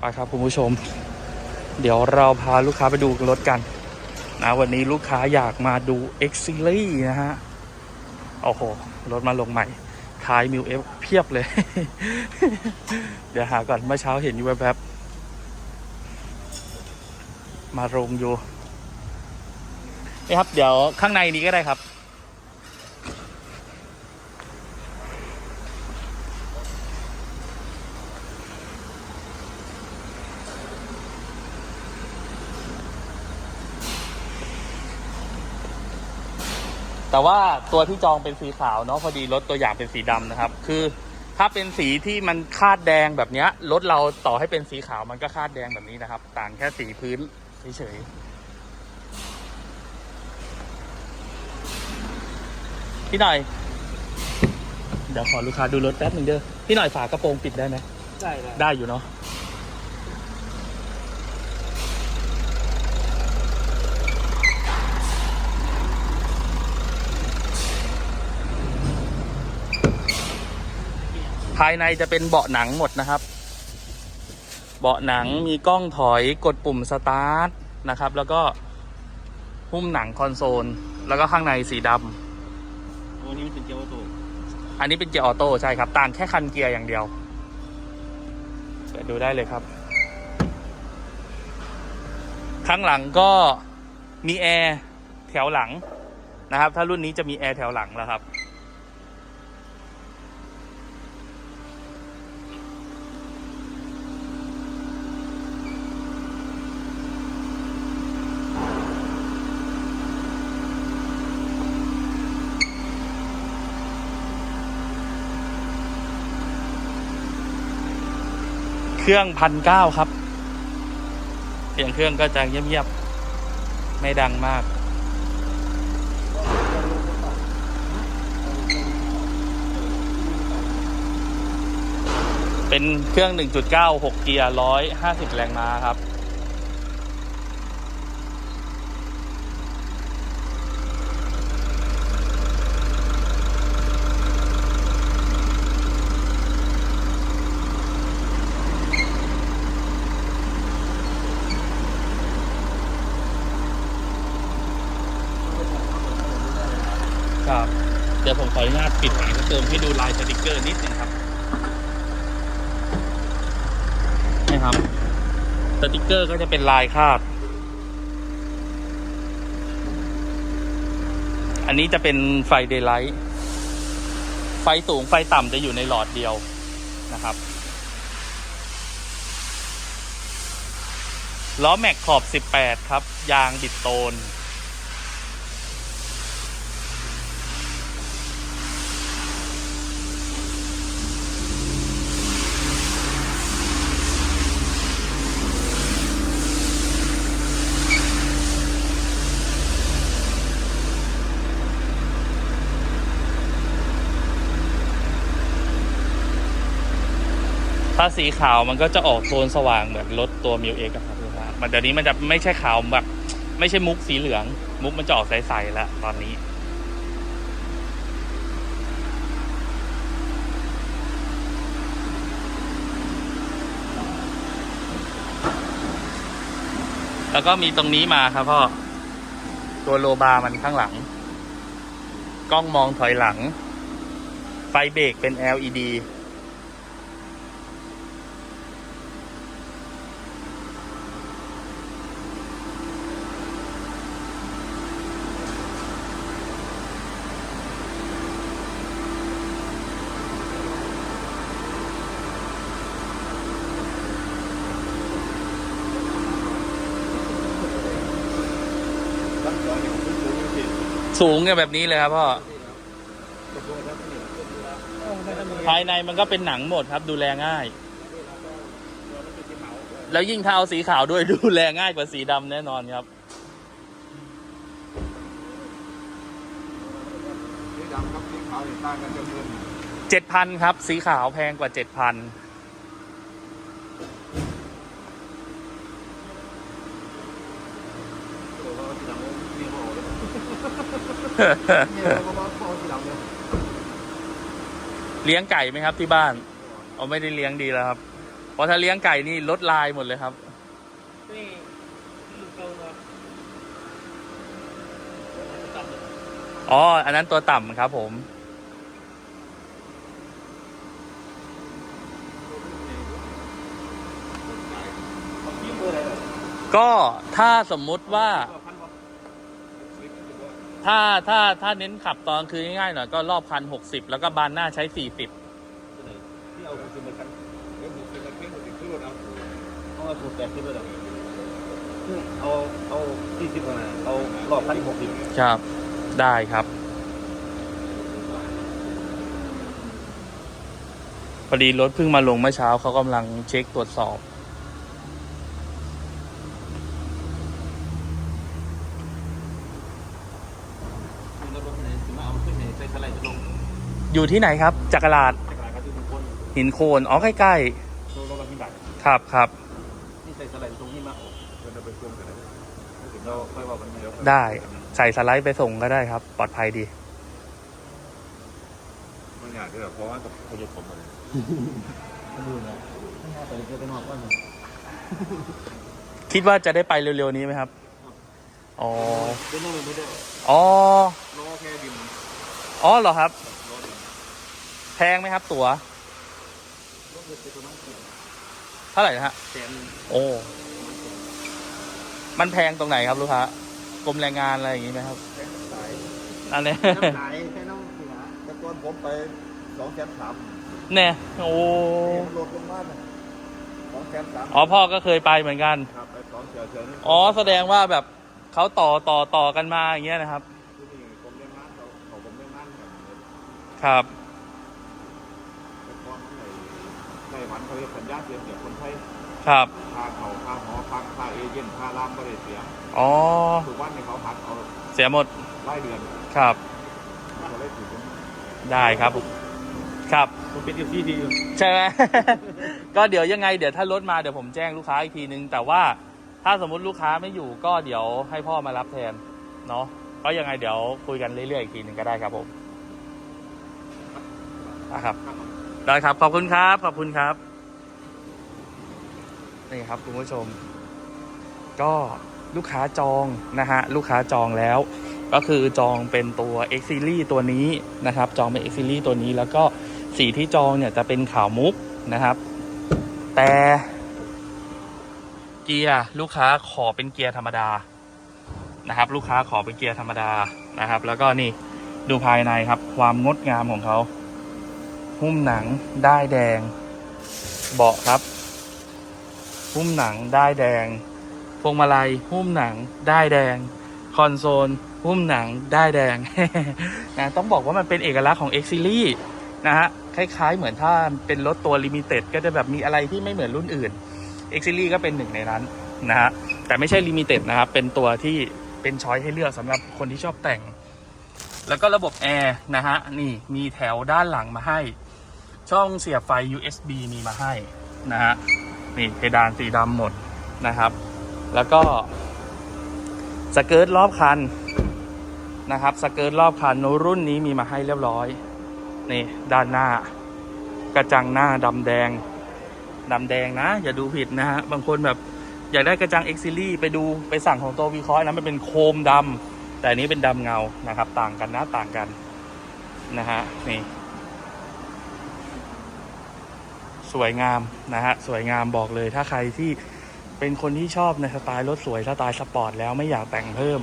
ไปครับคุณผู้ชม เดี๋ยวเราพาลูกค้าไปดูรถกันนะวันนี้ลูกค้าอยากมาดู X Series นะฮะ โอ้โห รถมาลงใหม่ ท้ายมิวเอฟเพียบเลย เดี๋ยวหาก่อนเมื่อเช้าเห็นอยู่แวบมาลงอยู่นี่ครับ เดี๋ยวข้างในนี้ก็ได้ครับ แต่ว่าตัวที่จองเป็นสีขาวเนาะพอดีรถตัวอย่างเป็นสีดำนะครับ คือถ้าเป็นสีที่มันคาดแดงแบบเนี้ยรถเราต่อให้เป็นสีขาวมันก็คาดแดงแบบนี้นะครับ ต่างแค่สีพื้นเฉยๆพี่หน่อย เดี๋ยวขอลูกค้าดูรถแป๊บหนึ่งเด้อพี่หน่อยฝากระโปรงปิดได้ไหมได้ได้ได้อยู่เนาะ ภายในจะเป็นเบาะหนังหมดนะครับ เบาะหนังมีกล้องถอยกดปุ่มสตาร์ทนะครับ แล้วก็หุ้มหนังคอนโซล แล้วก็ข้างในสีดำโอ้นี่มันเป็นเกียร์ออโต้อันนี้เป็นเกียร์ออโต้ใช่ครับต่างแค่คันเกียร์อย่างเดียวเปิดดูได้เลยครับ ข้างหลังก็มีแอร์แถวหลังนะครับ ถ้ารุ่นนี้จะมีแอร์แถวหลังแล้วครับ รื่องพันเก้าครับ เสียงเครื่องก็จะเงียบๆ ไม่ดังมาก เป็นเครื่อง 1.9 6 เกียร์ 150 แรงม้าครับ ครับเดี๋ยวผมขออนุญาตปิดฝากระเติมให้ดูลายสติกเกอร์นิดนึงครับนี่ครับสติกเกอร์ก็จะเป็นลายคาด อันนี้จะเป็นไฟเดย์ไลท์ไฟสูงไฟต่ำจะอยู่ในหลอดเดียวนะครับล้อแม็กขอบ 18 ครับ ยางบิดโตน สีขาวมันก็จะออกโทนสว่างเหมือนรถตัวมิวเอกครับลูกค้ามันเดี๋ยวนี้มันจะไม่ใช่ขาวแบบ ไม่ใช่มุกสีเหลือง มุกมันจะออกใสๆแล้วตอนนี้แล้วก็มีตรงนี้มาครับพ่อ ตัวโลบามันข้างหลัง กล้องมองถอยหลัง ไฟเบรกเป็น LED รับสองเนี่ยผมสูงจริง สูงเนี่ยแบบนี้เลยครับพ่อๆตกลงแล้วนี่เออไม่ต้องมีภายในมันก็เป็นหนังหมดครับ ดูแลง่ายเราไม่เป็นที่เหมาแล้วยิ่งถ้าเอาสีขาวด้วยดูแลง่ายกว่าสีดำแน่นอนครับสีดำกับสีขาวนี่ต่างกันจำนวนเจ็ดพันครับ สีขาวแพงกว่าเจ็ดพัน ตัวว่าสีดำมีเขาเอาเลย เนี่ยเขาบอกเขาเอาสีดำเลยเลี้ยงไก่ไหมครับที่บ้านเอาไม่ได้เลี้ยงดีแล้วครับ เพราะถ้าเลี้ยงไก่นี่ลดลายหมดเลยครับนี่ลูกเก่าเนาะตัดเลยอ๋อ อันนั้นตัวต่ำครับผมเขายิ้มเบอร์อะไรเหรอก็ถ้าสมมุติว่าก็พันวะ ถ้าถ้าถ้าเน้นขับตอนคือง่ายๆหน่อยก็รอบคันหกสิบแล้วก็บานหน้าใช้สี่สิบที่เอาคุณมากันเดี๋ยวผมจะมาเพ่งผมจะขึ้นรถเอาเอามาถูกแตกขึ้นรถเอาเอาเอาที่สิบมาเอารอบพันหกสิบครับ ได้ครับ พอดีรถเพิ่งมาลงเมื่อเช้าเขากำลังเช็คตรวจสอบ รถรถไหนถึงมาเอา ขึ้นในใส่สไลด์จะลงอยู่ที่ไหนครับจักรลาดจากไหนก็คือทุกคนหินโคนอ๋อใกล้โลละกี่บาทๆครับครับนี่ใส่สไลด์ตรงนี้มาออกเราไปช่วงกันนะเราค่อยว่ากันเดี๋ยวได้ใส่สไลด์ไปส่งก็ได้ครับ ปลอดภัยดี มันอยากที่แบบเพราะว่ากับพยผมอะไรดูนะไม่น่าไปเจอกันนอกว่าหนึ่งคิดว่าจะได้ไปเร็วๆนี้ไหมครับ อ๋อเป็นยังไงไม่ได้อ๋อล้อแค่ดิน อ๋อเหรอครับล้อดินแพงไหมครับ ตั๋วรถเกิดเป็นตัวน้องเกี่ยวเท่าไหร่นะฮะแสนโอ้มันแพงตรงไหนครับลูกค้ากรมแรงงานอะไรอย่างงี้ไหมครับแค่สายอันนี้น้ำไหลแค่น้องเหนือแต่ก่อนผมไปสองแสนสามเนี่ยโอ้มันลดลงมาสองแสนสามอ๋อพ่อก็เคยไปเหมือนกันครับไปสองเฉียวเฉียวนี่อ๋อแสดงว่าแบบเขาต่อต่อต่อกันมาอย่างเงี้ยนะครับ ครับ แต่ก่อนในในวันเขาเรียกสัญญาเสียเสียคนไทยครับ ค่าเขาค่าหอพักค่าเอเย่นค่าล่ามก็ได้เสียอ๋อ ถูกวันในเขาพักเอาเสียหมด รายเดือนครับ เขาได้ถูกผมได้ครับ ครับ ผมเป็นเอฟซีดีอยู่ใช่ไหม ก็เดี๋ยวยังไงเดี๋ยวถ้ารถมาเดี๋ยวผมแจ้งลูกค้าอีกทีนึง แต่ว่าถ้าสมมุติลูกค้าไม่อยู่ก็เดี๋ยวให้พ่อมารับแทนเนาะก็ยังไงเดี๋ยวคุยกันเรื่อยๆอีกทีนึงก็ได้ครับผม นะครับ ได้ครับ ขอบคุณครับ ขอบคุณครับ นี่ครับคุณผู้ชม ก็ลูกค้าจองนะฮะ ลูกค้าจองแล้ว ก็คือจองเป็นตัว X Series ตัวนี้นะครับ จองเป็น X Series ตัวนี้ แล้วก็สีที่จองเนี่ยจะเป็นขาวมุกนะครับ แต่เกียร์ลูกค้าขอเป็นเกียร์ธรรมดานะครับ ลูกค้าขอเป็นเกียร์ธรรมดานะครับ แล้วก็นี่ดูภายในครับ ความงดงามของเขา หุ้มหนังได้ายแดง เบาะครับ หุ้มหนังได้ายแดงพวงมาลัยหุ้มหนังได้ายแดง คอนโซลหุ้มหนังได้ายแดงนะต้องบอกว่ามันเป็นเอกลักษณ์ของ X Series นะฮะคล้ายๆ เหมือนถ้าเป็นรถตัวลิมิเต็ดก็จะแบบมีอะไรที่ไม่เหมือนรุ่นอื่น X Series ก็เป็นหนึ่งในนั้นนะฮะแต่ไม่ใช่ลิมิเต็ดนะครับ เป็นตัวที่เป็นช้อยให้เลือกสำหรับคนที่ชอบแต่ง แล้วก็ระบบแอร์นะฮะนี่มีแถวด้านหลังมาให้ ช่องเสียบไฟ USB มีมาให้นะฮะนี่เพดานสีดำหมดนะครับ แล้วก็สเกิร์ตรอบคันนะครับสเกิร์ตรอบคันรุ่นนี้มีมาให้เรียบร้อยนี่ด้านหน้ากระจังหน้าดำแดงดำแดงนะ อย่าดูผิดนะฮะบางคนแบบอยากได้กระจัง X Series ไปดูไปสั่งของโตวีคอยนะมันเป็นโคมดำแต่นี้เป็นดำเงานะครับ ต่างกันนะต่างกันนะฮะนี่ สวยงามนะฮะสวยงามบอกเลยถ้าใครที่เป็นคนที่ชอบในสไตล์รถสวยสไตล์สปอร์ตแล้วไม่อยากแต่งเพิ่ม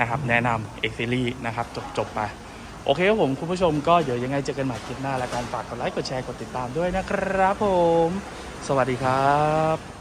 นะครับ แนะนำ X Series นะครับ จบจบไป โอเคครับผมคุณผู้ชมก็เดี๋ยวยังไงเจอกันใหม่คลิปหน้า และการฝากกดไลค์กดแชร์กดติดตามด้วยนะครับผม สวัสดีครับ